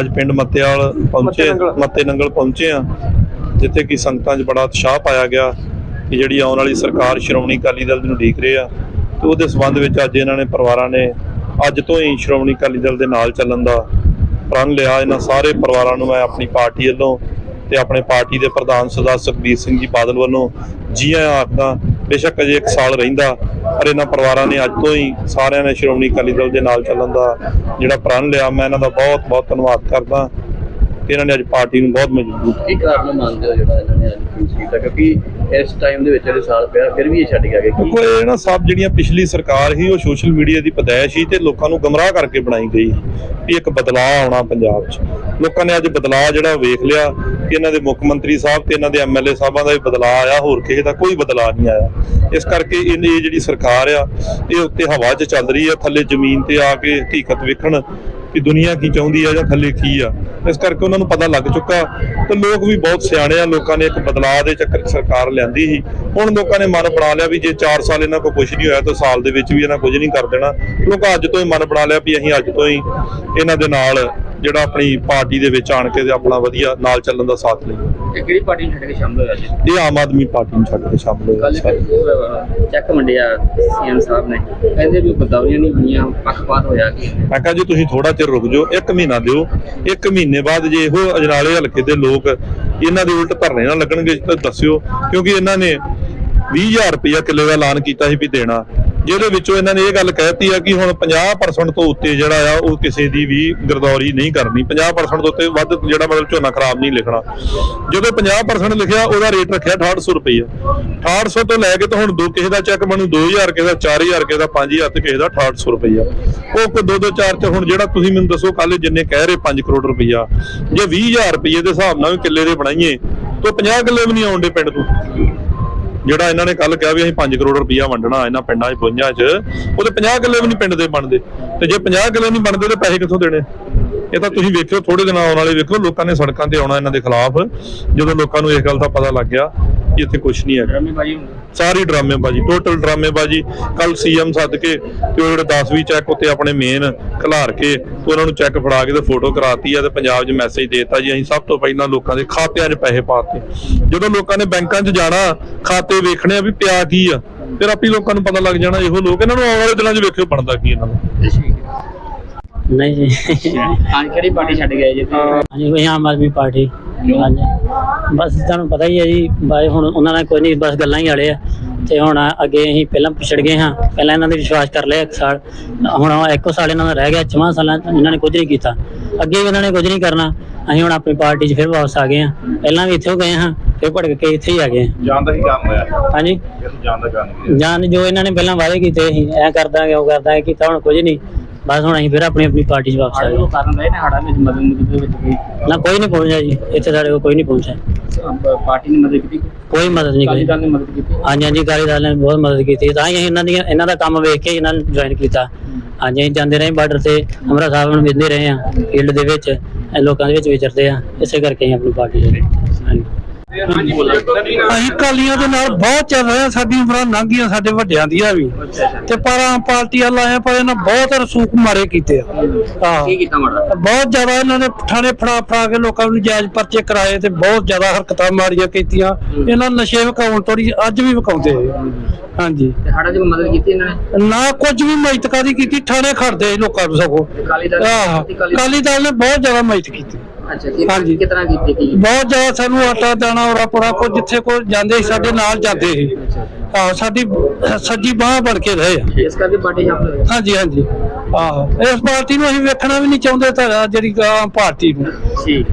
ਅੱਜ ਪਿੰਡ ਮੱਤੇਵਾਲ ਪਹੁੰਚੇ। ਮੱਤੇ ਨੰਗਲ ਪਹੁੰਚੇ ਆ ਜਿੱਥੇ ਕਿ ਸੰਗਤਾਂ 'ਚ ਬੜਾ ਉਤਸ਼ਾਹ ਪਾਇਆ ਗਿਆ ਕਿ ਜਿਹੜੀ ਆਉਣ ਵਾਲੀ ਸਰਕਾਰ ਸ਼੍ਰੋਮਣੀ ਅਕਾਲੀ ਦਲ ਨੂੰ ਉਡੀਕ ਰਹੇ ਆ। ਤੇ ਉਹਦੇ ਸਬੰਧ ਵਿੱਚ ਅੱਜ ਇਹਨਾਂ ਨੇ ਪਰਿਵਾਰਾਂ ਨੇ ਅੱਜ ਤੋਂ ਹੀ ਸ਼੍ਰੋਮਣੀ ਅਕਾਲੀ ਦਲ ਦੇ ਨਾਲ ਚੱਲਣ ਦਾ ਪ੍ਰਣ ਲਿਆ। ਇਹਨਾਂ ਸਾਰੇ ਪਰਿਵਾਰਾਂ ਨੂੰ ਮੈਂ ਆਪਣੀ ਪਾਰਟੀ ਵੱਲੋਂ ਤੇ ਆਪਣੇ ਪਾਰਟੀ ਦੇ ਪ੍ਰਧਾਨ ਸਰਦਾਰ ਸੁਖਬੀਰ ਸਿੰਘ ਜੀ ਬਾਦਲ ਵੱਲੋਂ ਜੀ ਆਇਆਂ ਆਖਦਾ ਬੇਸ਼ੱਕ ਅਜੇ 1 ਸਾਲ ਰਹਿੰਦਾ, ਪਰ ਇਹਨਾਂ ਪਰਿਵਾਰਾਂ ਨੇ ਅੱਜ ਤੋਂ ਹੀ ਸਾਰਿਆਂ ਨੇ ਸ਼੍ਰੋਮਣੀ ਅਕਾਲੀ ਦਲ ਦੇ ਨਾਲ ਚੱਲਣ ਦਾ ਜਿਹੜਾ ਪ੍ਰਣ ਲਿਆ, ਮੈਂ ਇਹਨਾਂ ਦਾ ਬਹੁਤ ਬਹੁਤ ਧੰਨਵਾਦ ਕਰਦਾ ਕਿ ਇਹਨਾਂ ਨੇ ਅੱਜ ਪਾਰਟੀ ਨੂੰ ਬਹੁਤ ਮਜ਼ਬੂਤ ਕੀ ਕਾਰਨ ਮੰਨਦੇ ਹੋ ਜਿਹੜਾ ਇਹਨਾਂ ਨੇ ਅੱਜ ਕੀਤਾ ਕਿਉਂਕਿ ਇਸ ਟਾਈਮ ਦੇ ਵਿੱਚ ਜਿਹੜੇ ਸਾਲ ਪਿਆ, ਫਿਰ ਵੀ ਇਹ ਛੱਡ ਗਿਆ ਕਿ ਕੀ ਇਹ ਨਾ ਸਭ ਜਿਹੜੀਆਂ ਪਿਛਲੀ ਸਰਕਾਰ ਸੀ, ਉਹ ਸੋਸ਼ਲ ਮੀਡੀਆ ਦੀ ਪਦਾਇਸ਼ ਸੀ ਤੇ ਲੋਕਾਂ ਨੂੰ ਗਮਰਾਹ ਕਰਕੇ ਬਣਾਈ ਗਈ ਵੀ ਇੱਕ ਬਦਲਾਅ ਆਉਣਾ ਪੰਜਾਬ 'ਚ। ਲੋਕਾਂ ਨੇ ਅੱਜ ਬਦਲਾਅ ਜਿਹੜਾ ਵੇਖ ਲਿਆ ਕਿ ਇਹਨਾਂ ਦੇ ਮੁੱਖ ਮੰਤਰੀ ਸਾਹਿਬ ਤੇ ਇਹਨਾਂ ਦੇ ਐਮਐਲਏ ਸਾਹਿਬਾਂ ਦਾ ਵੀ ਬਦਲਾਅ ਆਇਆ, ਹੋਰ ਕਿਸੇ ਦਾ ਕੋਈ ਬਦਲਾਅ ਨਹੀਂ ਆਇਆ। ਇਸ ਕਰਕੇ ਇਹ ਇਹ ਜਿਹੜੀ ਸਰਕਾਰ ਆ, ਇਹ ਉੱਤੇ ਹਵਾ 'ਚ ਚੱਲ ਰਹੀ ਆ, ਥੱਲੇ ਜ਼ਮੀਨ ਤੇ ਆ ਕੇ ਹਕੀਕਤ ਵੇਖਣ ਕਿ ਦੁਨੀਆ ਕੀ ਚਾਹੁੰਦੀ ਆ ਜਾਂ ਥੱਲੇ ਕੀ ਆ। ਇਸ ਕਰਕੇ ਉਹਨਾਂ ਨੂੰ ਪਤਾ ਲੱਗ ਚੁੱਕਾ ਤੇ ਲੋਕ ਵੀ ਬਹੁਤ ਸਿਆਣੇ ਆ। ਲੋਕਾਂ ਨੇ ਇੱਕ ਬਦਲਾਅ ਦੇ ਚੱਕਰ ਸਰਕਾਰ ਲਿਆਂਦੀ ਸੀ। ਹੁਣ ਲੋਕਾਂ ਨੇ ਮਨ ਬਣਾ ਲਿਆ ਵੀ ਜੇ 4 ਸਾਲ ਇਹਨਾਂ ਕੋਲ ਕੁਝ ਨਹੀਂ ਹੋਇਆ ਤਾਂ ਸਾਲ ਦੇ ਵਿੱਚ ਵੀ ਇਹਨਾਂ ਕੁਝ ਨਹੀਂ ਕਰ ਦੇਣਾ। ਲੋਕਾਂ ਅੱਜ ਤੋਂ ਹੀ ਮਨ ਬਣਾ ਲਿਆ ਵੀ ਅਸੀਂ ਅੱਜ ਤੋਂ ਹੀ ਇਹਨਾਂ ਦੇ ਨਾਲ ਜਿਹੜਾ ਆਪਣੀ ਪਾਰਟੀ ਦੇ ਵਿੱਚ ਆਣ ਕੇ ਤੇ ਆਪਣਾ ਵਧੀਆ ਨਾਲ ਚੱਲਣ ਦਾ ਸਾਥ ਲਈ। ਇਹ ਕਿਹੜੀ ਪਾਰਟੀ ਨੂੰ ਛੱਡ ਕੇ ਸ਼ਾਮਲ ਹੋਇਆ ਜੀ? ਇਹ ਆਮ ਆਦਮੀ ਪਾਰਟੀ ਨੂੰ ਛੱਡ ਕੇ ਸ਼ਾਮਲ ਹੋਏ ਕੱਲ ਸਾਰੇ। ਚੈੱਕ ਮੰਡਿਆ ਸੀਐਮ ਸਾਹਿਬ ਨੇ। ਕਹਿੰਦੇ ਵੀ ਗਦਾਵਰੀਆਂ ਨਹੀਂ ਹੋਈਆਂ ਪੱਖਪਾਤ ਹੋਇਆ ਕਿ? ਮੈਂ ਕਿਹਾ ਜੀ ਤੁਸੀਂ ਥੋੜਾ ਚਿਰ ਰੁਕ ਜਾਓ ਇੱਕ ਮਹੀਨਾ ਦਿਓ। ਇੱਕ ਮਹੀਨੇ ਬਾਅਦ ਜੇ ਇਹੋ ਅਜਨਾਲੇ ਹਲਕੇ ਦੇ ਲੋਕ ਇਹਨਾਂ ਦੇ ਉਲਟ ਧਰਨੇ ਨਾ ਲੱਗਣਗੇ ਤਾਂ ਦੱਸਿਓ। ਕਿਉਂਕਿ ਇਹਨਾਂ ਨੇ 20000 ਰੁਪਇਆ ਕਿੱਲੇ ਦਾ ਐਲਾਨ ਕੀਤਾ ਸੀ ਵੀ ਦੇਣਾ। ਜਿਹਦੇ ਵਿੱਚੋਂ ਇਹਨਾਂ ਨੇ ਇਹ ਗੱਲ ਕਹਿਤੀ ਆ ਕਿ ਹੁਣ 50% ਤੋਂ ਉੱਤੇ ਜਿਹੜਾ ਆ ਉਹ ਕਿਸੇ ਦੀ ਵੀ ਗਰਦੌਰੀ ਨਹੀਂ ਕਰਨੀ। 50% ਤੋਂ ਉੱਤੇ ਵੱਧ ਜਿਹੜਾ ਮਤਲਬ ਝੋਨਾ ਖਰਾਬ ਨਹੀਂ ਲਿਖਣਾ। ਜਦੋਂ 50% ਲਿਖਿਆ, ਉਹਦਾ ਰੇਟ ਰੱਖਿਆ 6800 ਰੁਪਇਆ 6800 ਤੋਂ ਲੈ ਕੇ ਤਾਂ ਹੁਣ ਦੋ ਕਿਸੇ ਦਾ ਚੈੱਕ ਬਣੂ 2000 ਕਿਸੇ ਦਾ 4000 ਕਿਸੇ ਦਾ 5000 ਤੇ ਕਿਸੇ ਦਾ 6800 ਰੁਪਇਆ ਉਹ ਕੋ ਦੋ ਦੋ ਚਾਰ ਚ ਹੁਣ ਜਿਹੜਾ ਤੁਸੀਂ ਮੈਨੂੰ ਦੱਸੋ ਕੱਲ ਜਿੰਨੇ ਕਹਿ ਰਹੇ 5 ਕਰੋੜ ਰੁਪਈਆ ਜੇ 20000 ਰੁਪਏ ਦੇ ਹਿਸਾਬ ਨਾਲ ਵੀ ਕਿੱਲੇ ਦੇ ਬਣਾਈਏ, ਤਾਂ 50 ਕਿੱਲੇ ਵੀ ਨਹੀਂ ਆਉਂਦੇ ਪਿੰਡ ਤੋਂ ਜਿਹੜਾ ਇਹਨਾਂ ਨੇ ਕੱਲ ਕਿਹਾ ਵੀ ਅਸੀਂ 5 ਕਰੋੜ ਰੁਪਇਆ ਵੰਡਣਾ ਇਹਨਾਂ ਪਿੰਡਾਂ 'ਚ ਪੁੰਜਾਂ 'ਚ, ਉਹਦੇ 50 ਕਿੱਲੇ ਵੀ ਨਹੀਂ ਪਿੰਡ ਦੇ ਬਣਦੇ। ਤੇ ਜੇ 50 ਕਿੱਲੇ ਨਹੀਂ ਬਣਦੇ ਤੇ ਪੈਸੇ ਕਿੱਥੋਂ ਦੇਣੇ? ਇਹ ਤਾਂ ਤੁਸੀਂ ਵੇਖਿਓ ਥੋੜੇ ਦਿਨਾਂ ਆਉਣ ਵਾਲੇ ਵੇਖੋ ਲੋਕਾਂ ਨੇ ਸੜਕਾਂ ਤੇ ਆਉਣਾ ਇਹਨਾਂ ਦੇ ਖਿਲਾਫ, ਜਦੋਂ ਲੋਕਾਂ ਨੂੰ ਇਸ ਗੱਲ ਦਾ ਪਤਾ ਲੱਗ ਗਿਆ ਕਿ ਇੱਥੇ ਕੁਝ ਨਹੀਂ ਹੈ ਸਾਰੀ ਡਰਾਮੇਬਾਜ਼ੀ ਟੋਟਲ ਡਰਾਮੇਬਾਜ਼ੀ। ਕੱਲ ਸੀਐਮ ਸੱਦ ਕੇ ਤੇ ਉਹ ਜਿਹੜੇ 10ਵੀਂ ਚੈੱਕ ਉੱਤੇ ਆਪਣੇ ਮੇਨ ਖਿਲਾਰ ਕੇ ਤੇ ਉਹਨਾਂ ਨੂੰ ਚੈੱਕ ਫੜਾ ਕੇ ਤੇ ਫੋਟੋ ਕਰਾਤੀ ਆ ਤੇ ਪੰਜਾਬ 'ਚ ਮੈਸੇਜ ਦੇਤਾ ਜੀ। ਅਸੀਂ ਸਭ ਤੋਂ ਪਹਿਲਾਂ ਲੋਕਾਂ ਦੇ ਖਾਤਿਆਂ 'ਚ ਪੈਸੇ ਪਾਤੇ ਜਦੋਂ ਲੋਕਾਂ ਨੇ ਬੈਂਕਾਂ 'ਚ ਜਾਣਾ ਖਾਤੇ ਵੇਖਣੇ ਆ ਵੀ ਪਿਆ ਕੀ ਆ ਫਿਰ ਆਪੀ ਲੋਕਾਂ ਨੂੰ ਪਤਾ ਲੱਗ ਜਾਣਾ ਇਹੋ ਲੋਕ ਇਹਨਾਂ ਨੂੰ ਆਉਣ ਵਾਲੇ ਦਿਨਾਂ 'ਚ ਵੇਖਿਓ ਬਣਦਾ ਕੀ ਇਹਨਾਂ ਦਾ। ਨਹੀਂ ਜੀ। ਹਾਂ ਕਿਹੜੀ ਪਾਰਟੀ ਛੱਡ ਗਏ ਜੀ ਹਾਂਜੀ ਕੋਈ ਆਮ ਆਦਮੀ ਪਾਰਟੀ। ਹਾਂਜੀ। ਬਸ ਤੁਹਾਨੂੰ ਪਤਾ ਹੀ ਹੈ ਜੀ ਬਾਈ ਹੁਣ ਉਹਨਾਂ ਨਾਲ ਕੋਈ ਨਹੀਂ ਬਸ ਗੱਲਾਂ ਹੀ ਵਾਲੇ ਆ। ਤੇ ਹੁਣ ਅੱਗੇ ਅਸੀਂ ਪਹਿਲਾਂ ਪਿਛੜ ਗਏ ਹਾਂ। ਪਹਿਲਾਂ ਇਹਨਾਂ ਦੇ ਵਿਸ਼ਵਾਸ ਕਰ ਲਿਆ ਇੱਕ ਸਾਲ। ਹੁਣ ਇੱਕੋ ਸਾਲ ਇਹਨਾਂ ਦਾ ਰਹਿ ਗਿਆ ਚਵਾਂ ਸਾਲਾਂ ਇਹਨਾਂ ਨੇ ਕੁਝ ਨਹੀਂ ਕੀਤਾ। ਅੱਗੇ ਵੀ ਇਹਨਾਂ ਨੇ ਕੁਝ ਨਹੀਂ ਕਰਨਾ। ਅਸੀਂ ਹੁਣ ਆਪਣੀ ਪਾਰਟੀ 'ਚ ਫਿਰ ਵਾਪਸ ਆ ਗਏ ਹਾਂ। ਪਹਿਲਾਂ ਵੀ ਇੱਥੋਂ ਗਏ ਹਾਂ ਫਿਰ ਭੜਕ ਕੇ ਇੱਥੇ ਹੀ ਆ ਗਏ ਹਾਂ। ਜਾਣ ਦਾ ਹੀ ਕੰਮ ਹੋਇਆ? ਹਾਂਜੀ। ਜਾਣ ਦਾ ਕੰਮ ਜਾਨ ਜੋ ਇਹਨਾਂ ਨੇ ਪਹਿਲਾਂ ਵਾਅਦੇ ਕੀਤੇ ਸੀ ਐ ਕਰਦਾਂਗੇ ਉਹ ਕਰਦਾਂਗੇ ਕੀਤਾ ਹੁਣ ਕੁਝ ਨਹੀਂ। ਬਸ ਹੁਣ ਅਸੀਂ ਫਿਰ ਆਪਣੀ ਆਪਣੀ ਪਾਰਟੀ 'ਚ ਵਾਪਸ ਆ ਗਏ। ਉਹ ਕਾਰਨ ਰਹੇ ਨੇ ਹੜਾ ਵਿੱਚ ਮਦਦ ਮੁਦਦ ਦੇ ਵਿੱਚ ਕੋਈ ਨਾ ਕੋਈ ਨਹੀਂ ਪਹੁੰਚਿਆ ਜੀ। ਇੱਥੇ ਸਾਡੇ ਕੋਲ ਕੋਈ ਨਹੀਂ ਪਹੁੰਚਿਆ। ਅਹ ਪਾਰਟੀ ਨੇ ਮਦਦ ਕੀਤੀ? ਕੋਈ ਮਦਦ ਨਹੀਂ ਅਕਾਲੀ ਕੀਤੀ। ਦਲ ਨੇ ਮਦਦ ਕੀਤੀ? ਹਾਂਜੀ ਹਾਂਜੀ ਅਕਾਲੀ ਦਲ ਨੇ ਬਹੁਤ ਮਦਦ ਕੀਤੀ। ਤਾਂ ਹੀ ਅਸੀਂ ਇਹਨਾਂ ਦੀਆਂ ਇਹਨਾਂ ਦਾ ਕੰਮ ਵੇਖ ਕੇ ਹੀ ਇਹਨਾਂ ਨੂੰ ਜੁਆਇਨ ਕੀਤਾ। ਹਾਂਜੀ ਅਸੀਂ ਜਾਂਦੇ ਰਹੇ ਬਾਰਡਰ ਤੇ ਅਮਰਾ ਸਾਹਿਬ ਨੂੰ ਮਿਲਦੇ ਰਹੇ ਆ ਫੀਲਡ ਦੇ ਵਿੱਚ ਇਹ ਲੋਕਾਂ ਦੇ ਵਿੱਚ ਵਿਚਰਦੇ ਆ ਇਸੇ ਕਰਕੇ ਅਸੀਂ ਆਪਣੀ ਪਾਰਟੀ ਦੇ ਹਾਂਜੀ। ਅਸੀਂ ਕਾਲੀਆਂ ਦੇ ਨਾਲ ਬਹੁਤ ਚੱਲ ਰਹੇ ਹਾਂ ਸਾਡੀ ਉਮਰਾਂ ਲੰਘ ਗਈਆਂ ਸਾਡੇ ਵੱਡਿਆਂ ਦੀਆਂ ਵੀ। ਤੇ ਪਰ ਆਮ ਪਾਰਟੀ ਵਾਲਾ ਆਏ ਪਰ ਇਹਨਾਂ ਬਹੁਤ ਰਸੂਖ ਮਾਰੇ ਕੀਤੇ ਆ। ਆਹ। ਕੀ ਕੀਤਾ ਮਾੜਾ? ਬਹੁਤ ਜ਼ਿਆਦਾ ਇਹਨਾਂ ਨੇ ਥਾਣੇ ਫੜਾ ਫੜਾ ਕੇ ਲੋਕਾਂ ਨੂੰ ਜਾਇਜ਼ ਪਰਚੇ ਕਰਾਏ ਤੇ ਬਹੁਤ ਜ਼ਿਆਦਾ ਹਰਕਤਾਂ ਮਾਰੀਆਂ ਕੀਤੀਆਂ। ਇਹਨਾਂ ਨਸ਼ੇ ਵਿਕਾਉਣ ਤੋੜੀ ਅੱਜ ਵੀ ਵਿਕਾਉਂਦੇ ਆ। ਹਾਂਜੀ। ਤੇ ਦੀ ਕੋਈ ਮਦਦ ਕੀਤੀ ਇਹਨਾਂ ਨੇ? ਨਾ ਕੁਝ ਵੀ ਕਾਦੀ ਕੀਤੀ ਥਾਣੇ ਖੜਦੇ ਲੋਕਾਂ ਨੂੰ ਸਗੋਂ। ਅਕਾਲੀ ਦਲ ਨੇ ਬਹੁਤ ਜ਼ਿਆਦਾ ਮਦਦ ਕੀਤੀ। ਅੱਛਾ ਹਾਂਜੀ। ਤਰ੍ਹਾਂ ਕੀਤੀ ਕੀ? ਬਹੁਤ ਜ਼ਿਆਦਾ ਸਾਨੂੰ ਆਟਾ ਦਾਣਾ ਔਰਾ ਪੋਰਾ ਕੋ ਜਿੱਥੇ ਕੋ ਜਾਂਦੇ ਸੀ ਸਾਡੇ ਨਾਲ ਜਾਂਦੇ ਸੀ। ਆਹ ਸਾਡੀ ਸੱਜੀ ਬਾਹ ਬਣ ਕੇ ਰਹੇ ਆ। ਇਸ ਕਰਕੇ ਪਾਰਟੀ ਸ਼ਾਮਲ ਹੋਈ ਹਾਂਜੀ ਹਾਂਜੀ। ਆਹੋ ਇਸ ਪਾਰਟੀ ਨੂੰ ਅਸੀਂ ਵੇਖਣਾ ਵੀ ਨਹੀਂ ਚਾਹੁੰਦੇ ਤਾਂ ਜਿਹੜੀ ਆਮ ਪਾਰਟੀ ਨੂੰ। ਠੀਕ।